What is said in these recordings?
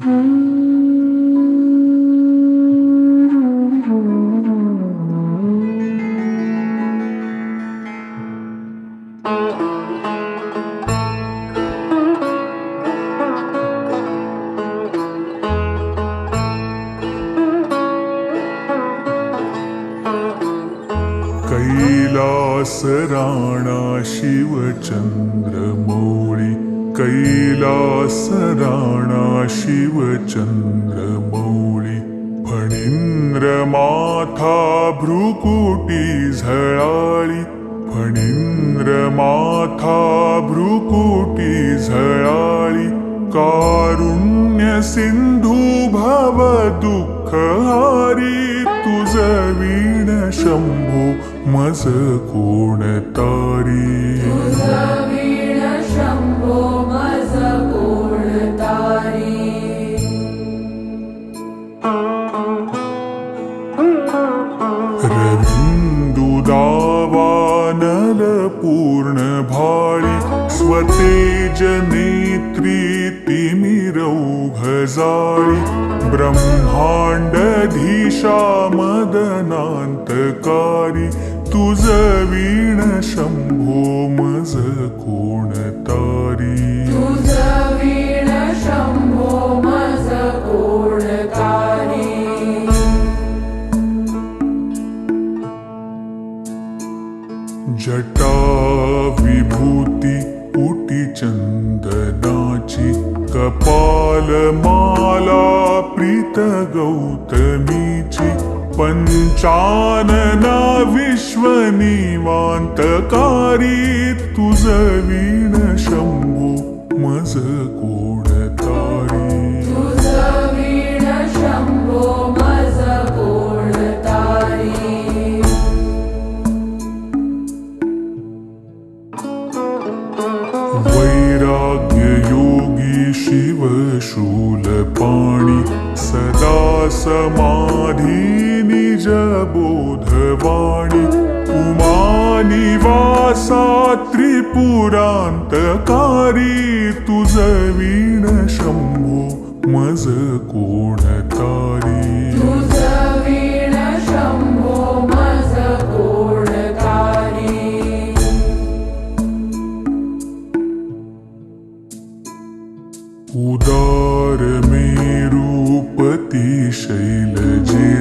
Mm-hmm. शिवचन्द्रमौळि फणीन्द्रमाथा भ्रुकुटी झळाळि फणीन्द्रमाथा भ्रुकुटी झळाळि कारुण्य सिन्धु भव दुःखहारी तुझ वीण शम्भो मज कोण स्वतेज नेत्री तिमिरौघजाळि ब्रह्माण्डधीशा मदनान्तकारी तुझ कपालमाला प्रीत गौतमीची पञ्चानना विश्वनिवान्तकारी तुझ वीण शम्भो मज कोण शिवशूलपाणि सदा समाधी निजबोधवाणि उमानिवासा त्रिपुरान्तकारी तुझ वीण शम्भो मज कोण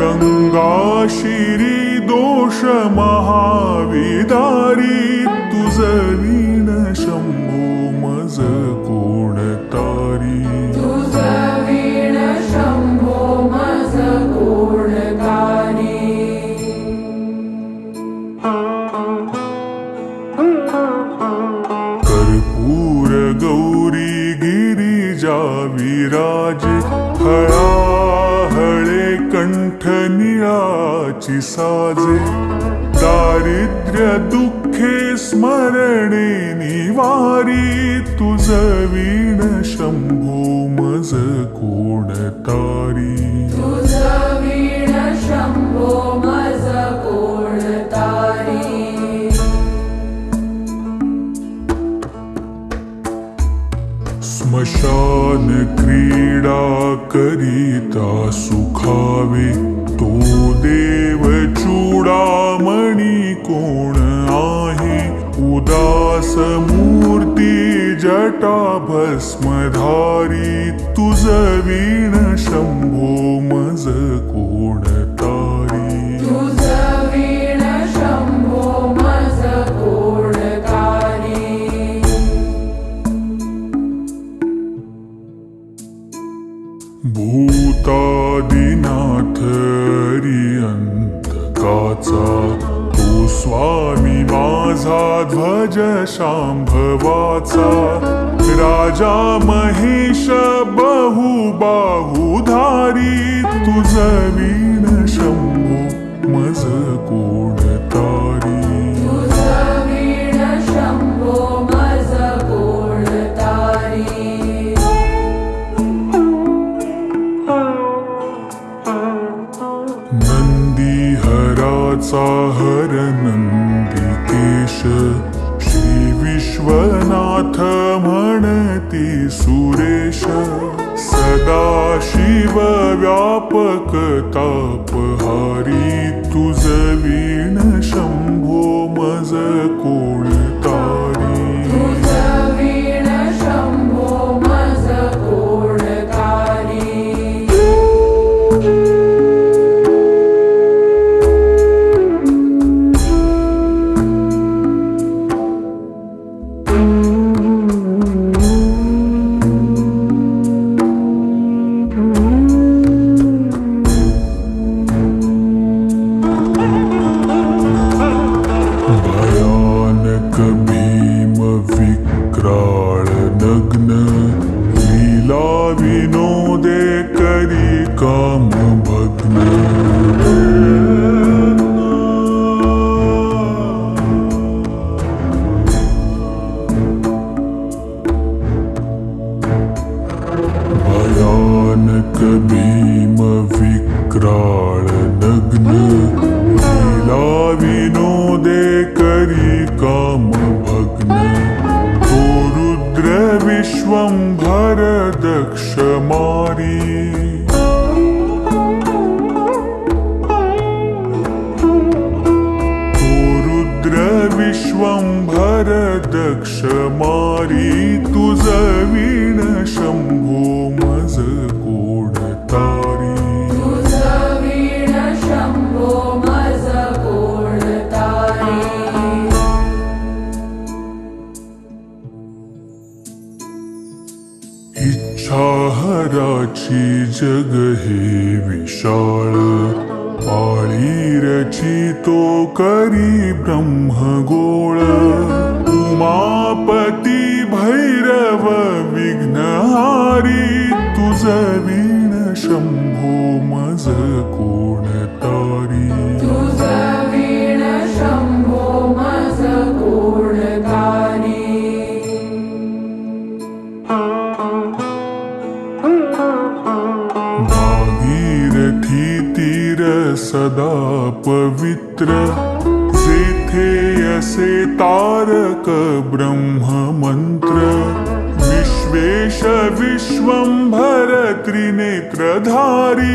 गङ्गाशिरी शम्भो मज कोण तारी तुझ वीण शम्भो मज कोण तारी कर्पूर गौरी गिरिजा विराज निळाची साजे दारिद्र्य दुःखे स्मरणे निवारी तुझ वीण शंभो मज कोण तारी तुझ वीण शम्भो स्मशान क्रीडा करिता सुखावे तो देव चूडामणी कोण आहे? उदास मूर्ती जटा भस्मधारी तुझ वीण शंभो मज कोण तू स्वामी माझा ध्वज शांभवाचा। राजा महेश बहु बाहुधारी तुझ वीण शंभो मज कोण मारी तुझ वीण शंभो मज कोण तारी। तुझ वीण शंभो मज कोण तारी। इच्छा हराची जग हे विशाळ पाळी रचितो करी ब्रह्मगोळ उमापती भैरव विघ्नहारी तुझ वीण शंभो मज कोण तारी. तुझ वीण शंभो मज कोण तारी. भागीरथी तीर सदा पवित्र असे तारक ब्रह्म मंत्र विश्वेश विश्वंभर त्रिनेत्रधारी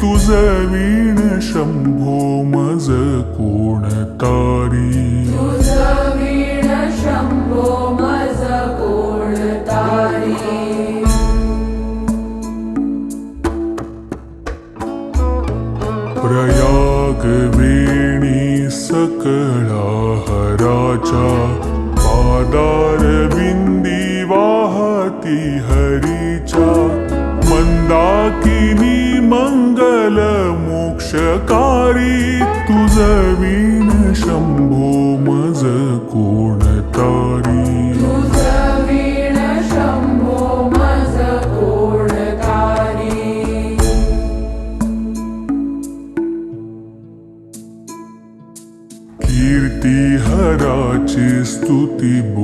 तुझ वीण शंभो मज कोण ti bu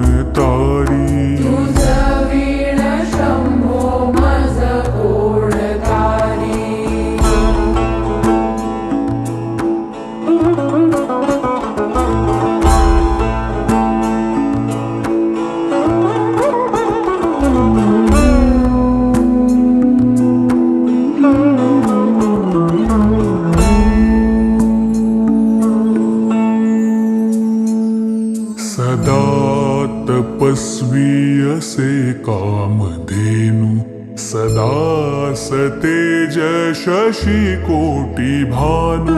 शशी कोटी भानु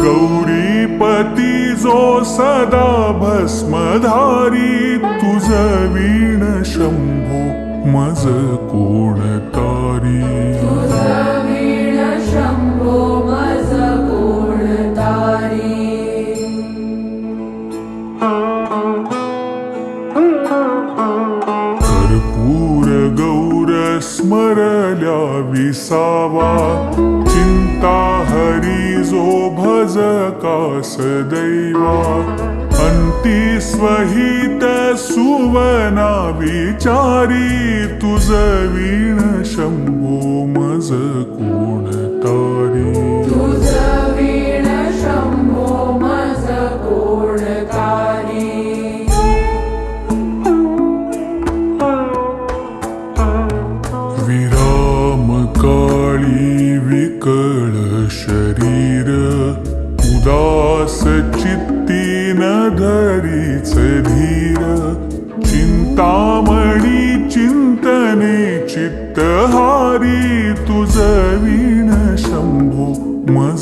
गौरीपती जो सदा भस्मधारी तुझ वीण शंभो मज कोण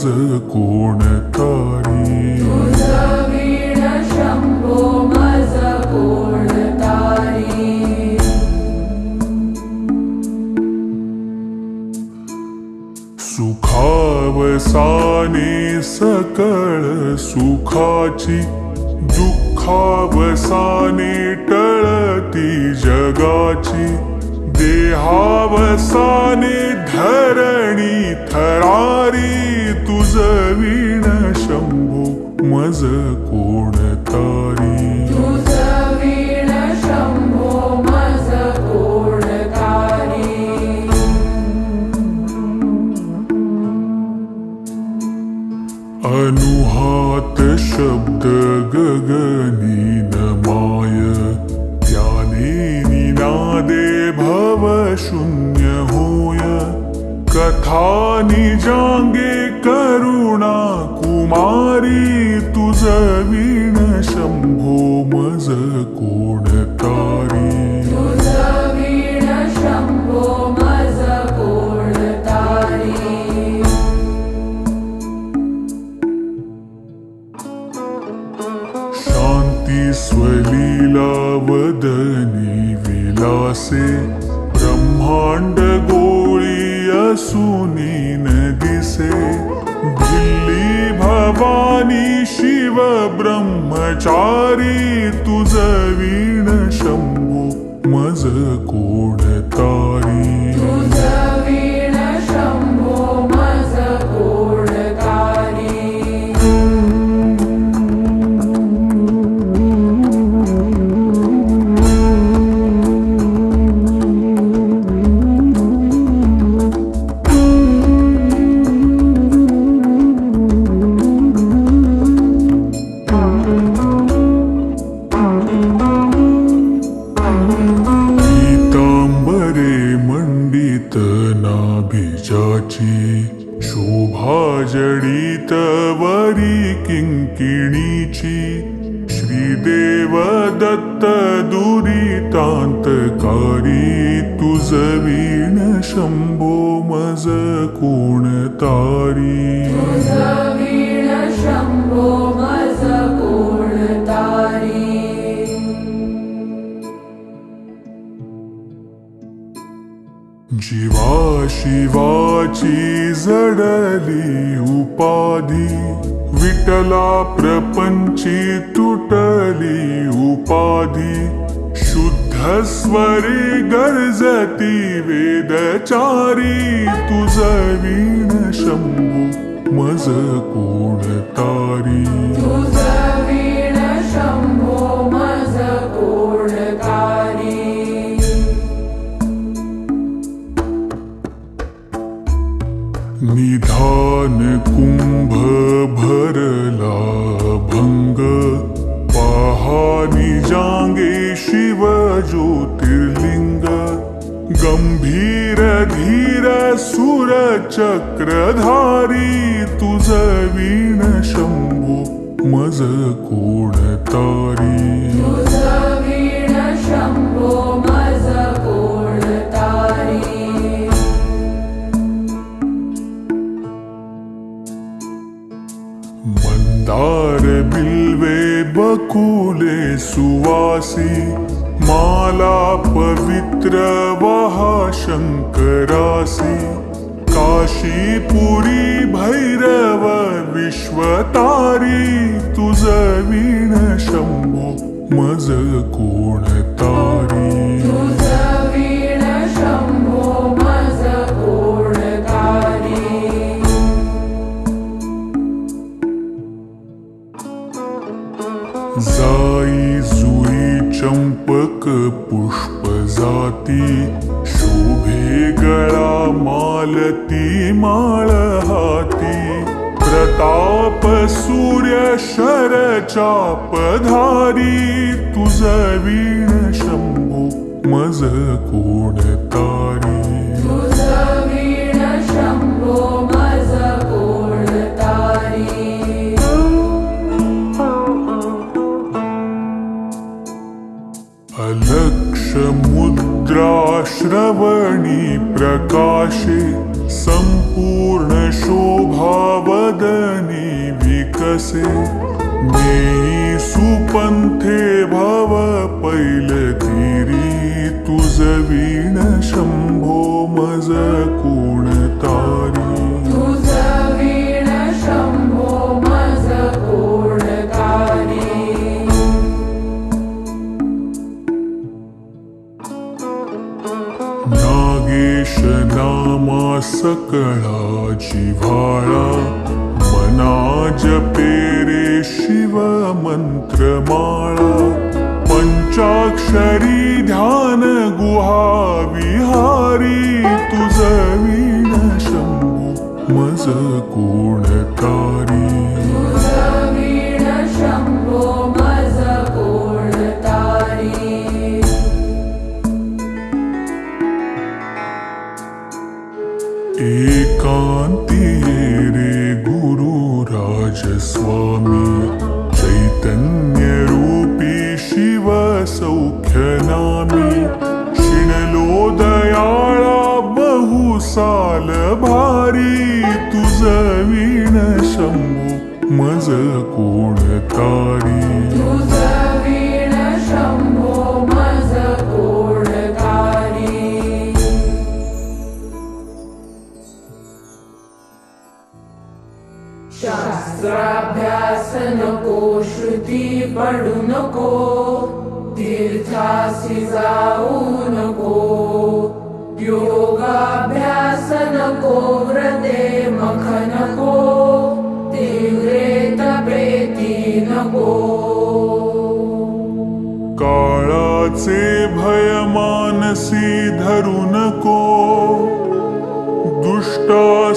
मज कोण तारी तुझ वीण कोण तारी सुखावसाने सकळ सुखाची दुःखावसाने टळती जगाची देहावसाने धरणी थरारी वीण शंभो मज कोण तारी तुझ वीण शम्भो मज कोण तारी अनुहात शब्द गगनी नमाय त्याने निनादे भव होय कथा निजांगे करुणा कुमारी तुझ वीण शम्भो मज कोण तारी? शान्ति स्वलीला वदनी विलासे ब्रह्मचारी तुझ जीवा शिवाची जडली उपाधी विटला प्रपंची तुटली उपाधी शुद्ध स्वरे गर्जती वेदचारी तुझ वीण शंभू मज कोण Panikung. माला पवित्र वहा शङ्करासि काशीपुरी भैरव विश्वतारी तुझ वीण शंभो मज कोण मालती माळ हाती. प्रताप सूर्य शरचा पधारी तुझ वीण शंभू मज कोण तारी. तुझ वीण शंभू अलक्षमुद्राश्रवणी प्रकाशे सम्पूर्ण शोभावदनी विकसे। नेयी सुपन्थे भव पैलतीरी तुझ वीण शम्भो मज सकळा जिव्हाळा मना जपेरे शिव मंत्रमाळा पंचाक्षरी ध्यान गुहा विहारी तुझ वीण शंभो मज कोण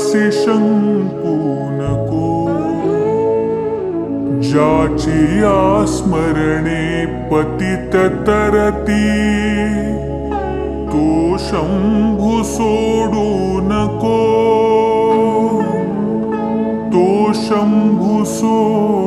दुष्टासी शंकू नको ज्याची आस्मरणे पतित तरती तो शंभू सोडू शंभू सोडू